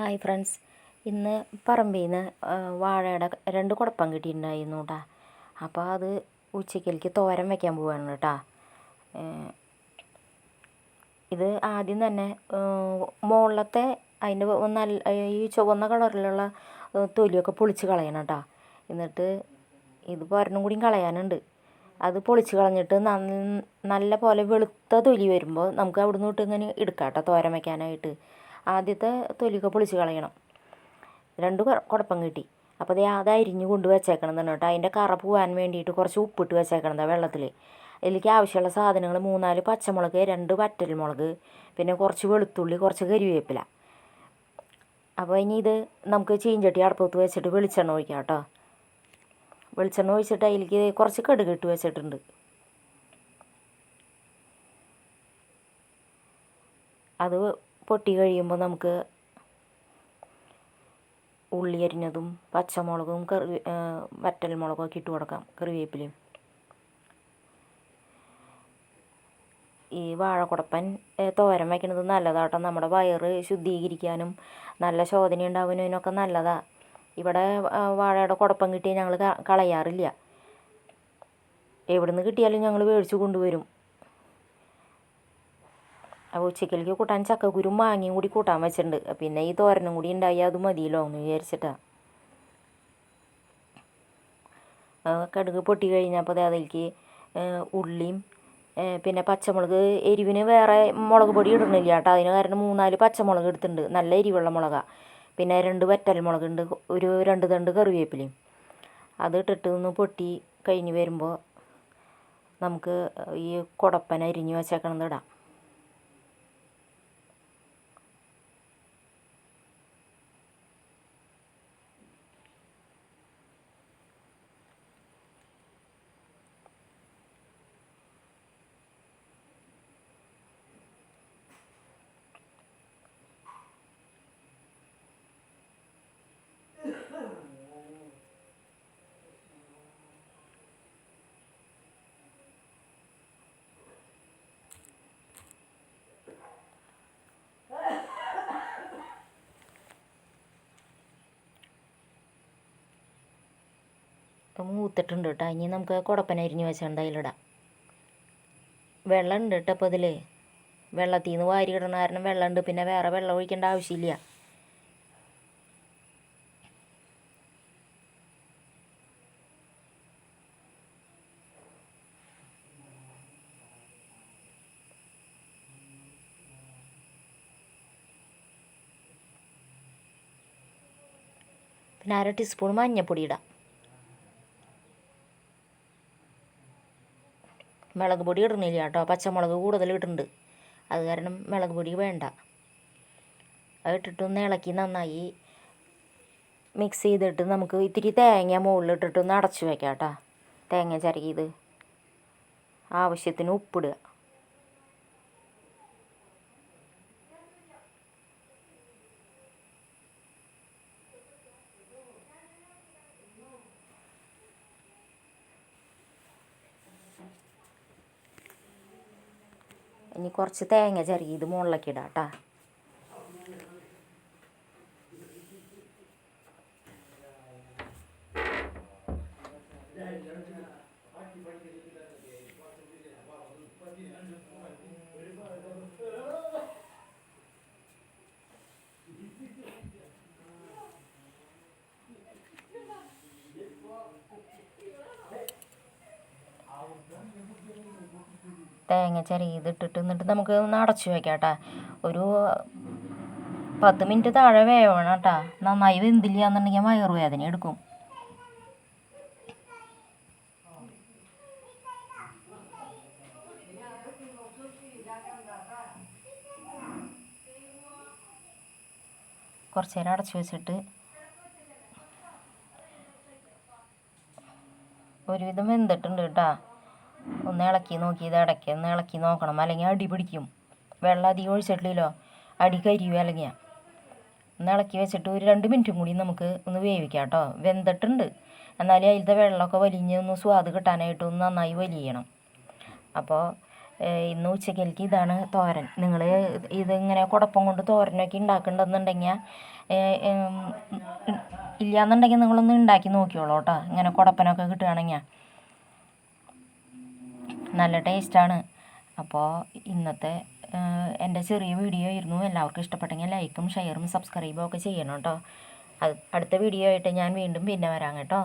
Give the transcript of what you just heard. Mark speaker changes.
Speaker 1: Hi friends. ഇന്ന് പറമ്പിൽ നിന്ന് വാഴയുടെ രണ്ട് കുടപ്പം കിട്ടിയിട്ടുണ്ടായിരുന്നു കേട്ടാ അപ്പോൾ അത് ഉച്ചക്കലേക്ക് തോരൻ വയ്ക്കാൻ പോവാണ് കേട്ടാ ഇത് ആദ്യം തന്നെ മുകളിലത്തെ അതിന്റെ നല്ല ഈ ചുവന്ന കളറിലുള്ള തൊലിയൊക്കെ പൊളിച്ച് കളയണം കേട്ടാ എന്നിട്ട് ഇത് പോരനും കൂടിയും കളയാനുണ്ട്. അത് പൊളിച്ച് കളഞ്ഞിട്ട് നല്ല പോലെ വെളുത്ത തൊലി വരുമ്പോൾ നമുക്ക് അവിടുന്ന് തൊട്ട് ഇങ്ങനെ എടുക്കാം കേട്ടോ തോരൻ വയ്ക്കാനായിട്ട് ആദ്യത്തെ തൊലിയൊക്കെ പൊളിച്ച് കളയണം. രണ്ട് കുഴപ്പം കിട്ടി. അപ്പോൾ ദേ അത് അരിഞ്ഞ് കൊണ്ട് വെച്ചേക്കണം തന്നെ കേട്ടോ. അതിന്റെ കറ പോകാൻ വേണ്ടിയിട്ട് കുറച്ച് ഉപ്പിട്ട് വെച്ചേക്കണം വെള്ളത്തിൽ ഇതിലേക്ക് ആവശ്യമുള്ള സാധനങ്ങൾ മൂന്നാൽ പച്ചമുളക് രണ്ട് വറ്റൽമുളക് പിന്നെ കുറച്ച് വെളുത്തുള്ളി കുറച്ച് കരിവേപ്പില. അപ്പോൾ ഇനി ഇത് നമുക്ക് ചീഞ്ചട്ടി അടുപ്പത്ത് വെച്ചിട്ട് വെളിച്ചെണ്ണ ഒഴിക്കാം കേട്ടോ. വെളിച്ചെണ്ണ ഒഴിച്ചിട്ട് അതിലേക്ക് കുറച്ച് കടുക് ഇട്ട് വെച്ചിട്ടുണ്ട്. അത് പൊട്ടി കഴിയുമ്പോൾ നമുക്ക് ഉള്ളി അരിഞ്ഞതും പച്ചമുളകും കറി വറ്റൽമുളകും ഒക്കെ ഇട്ട് കൊടുക്കാം കറിവേപ്പിലയും. ഈ വാഴക്കുടപ്പൻ തോരൻ വയ്ക്കുന്നത് നല്ലതാട്ടോ. നമ്മുടെ വയറ് ശുദ്ധീകരിക്കാനും നല്ല ശോധന ഉണ്ടാവുന്നതിനൊക്കെ നല്ലതാണ് ഇവിടെ വാഴയുടെ കുടപ്പം കിട്ടിയാൽ ഞങ്ങൾ കളയാറില്ല. എവിടെ നിന്ന് കിട്ടിയാലും ഞങ്ങൾ മേടിച്ച് കൊണ്ടുവരും. അപ്പോൾ ഉച്ചക്കലേക്ക് കൂട്ടാൻ ചക്കക്കുരും മാങ്ങയും കൂടി കൂട്ടാൻ വെച്ചിട്ടുണ്ട്. പിന്നെ ഈ തോരനും കൂടി ഉണ്ടായി അത് മതിയല്ലോ എന്ന് വിചാരിച്ചിട്ടാണ് കടുക് പൊട്ടി കഴിഞ്ഞപ്പോൾ അതിലേക്ക് ഉള്ളിയും പിന്നെ പച്ചമുളക് എരിവിന് വേറെ മുളക് പൊടി ഇടുന്നില്ല കേട്ടോ. അതിന് കാരണം മൂന്നാൽ പച്ചമുളക് എടുത്തിട്ടുണ്ട്. നല്ല എരിവുള്ള മുളകാണ് പിന്നെ രണ്ട് വറ്റൽമുളകുണ്ട് ഒരു രണ്ട് തണ്ട് കറിവേപ്പിലയും. അത് ഇട്ടിട്ട് ഒന്ന് പൊട്ടി കഴിഞ്ഞ് വരുമ്പോൾ നമുക്ക് ഈ കുടപ്പന അരിഞ്ഞ് വെച്ചേക്കണത് ഇടാം. ഇപ്പം മൂത്തിട്ടുണ്ട് കേട്ടോ. ഇനി നമുക്ക് കുടപ്പന അരിഞ്ഞ് വെച്ചുകൊണ്ട് അതിലിടാം വെള്ളം ഉണ്ട് കേട്ടോ അപ്പോൾ ഇതിൽ വെള്ളത്തിൽ നിന്ന് വാരി ഇടണ കാരണം വെള്ളമുണ്ട്. പിന്നെ വേറെ വെള്ളം ഒഴിക്കേണ്ട ആവശ്യമില്ല. പിന്നെ അര ടീസ്പൂൺ മഞ്ഞൾപ്പൊടി ഇടാം. മുളക് പൊടി ഇടുന്നില്ല കേട്ടോ. പച്ചമുളക് കൂടുതൽ ഇടുന്നുണ്ട് അത് കാരണം മുളക് പൊടി വേണ്ട. അത് ഇട്ടിട്ടൊന്ന് ഇളക്കി നന്നായി മിക്സ് ചെയ്തിട്ട് നമുക്ക് ഇത്തിരി തേങ്ങ മുകളിലിട്ടിട്ടൊന്ന് അടച്ചു വെക്കാം കേട്ടോ. തേങ്ങ ചിരകിയത്. ആവശ്യത്തിന് ഉപ്പിടുക. ഇനി കുറച്ച് തേങ്ങ ഇത് മുകളിലേക്ക് ഇടാം കേട്ടോ തേങ്ങ ചിരകിയതിട്ടിട്ട് എന്നിട്ട് നമുക്ക് ഒന്ന് അടച്ചു വെക്കാം കേട്ടോ ഒരു പത്ത് മിനിറ്റ് താഴെ വേവണം കേട്ടോ നന്നായി വെന്തില്ല എന്നുണ്ടെങ്കിൽ വയറുവേദന എടുക്കും. കുറച്ച് നേരം അടച്ചു വെച്ചിട്ട് ഒരുവിധം വെന്തിട്ടുണ്ട് കേട്ടോ ഒന്ന് ഇളക്കി നോക്കി ഇത് ഇടയ്ക്ക് ഒന്ന് ഇളക്കി നോക്കണം. അല്ലെങ്കിൽ അടി പിടിക്കും. വെള്ളം അധികം ഒഴിച്ചിട്ടില്ലല്ലോ. അടി കരിയും അല്ലെങ്കിൽ. ഒന്ന് ഇളക്കി വെച്ചിട്ട് ഒരു രണ്ട് മിനിറ്റും കൂടി നമുക്ക് ഒന്ന് വേവിക്കാം കേട്ടോ. വെന്തിട്ടുണ്ട്. എന്നാലും അതിലത്തെ വെള്ളമൊക്കെ വലിഞ്ഞ് ഒന്ന് സ്വാദ് കിട്ടാനായിട്ട് ഒന്ന് നന്നായി വലിയണം. അപ്പോൾ ഇന്ന് ഉച്ചക്കലേക്ക് ഇതാണ് തോരൻ. നിങ്ങൾ ഇതിങ്ങനെ കുടപ്പം കൊണ്ട് തോരനൊക്കെ ഉണ്ടാക്കുന്നുണ്ടെന്നുണ്ടെങ്കിൽ ഇല്ലയെന്നുണ്ടെങ്കിൽ നിങ്ങളൊന്ന് ഉണ്ടാക്കി നോക്കിയോളൂ കേട്ടോ. ഇങ്ങനെ കുടപ്പനൊക്കെ കിട്ടുകയാണെങ്കിൽ. നല്ല ടേസ്റ്റാണ്. അപ്പോൾ ഇന്നത്തെ എന്റെ ചെറിയ വീഡിയോ ആയിരുന്നു. എല്ലാവർക്കും ഇഷ്ടപ്പെട്ടെങ്കിൽ ലൈക്കും ഷെയറും സബ്സ്ക്രൈബും ഒക്കെ ചെയ്യണം കേട്ടോ. അടുത്ത വീഡിയോ ആയിട്ട് ഞാൻ വീണ്ടും പിന്നെ വരാം കേട്ടോ.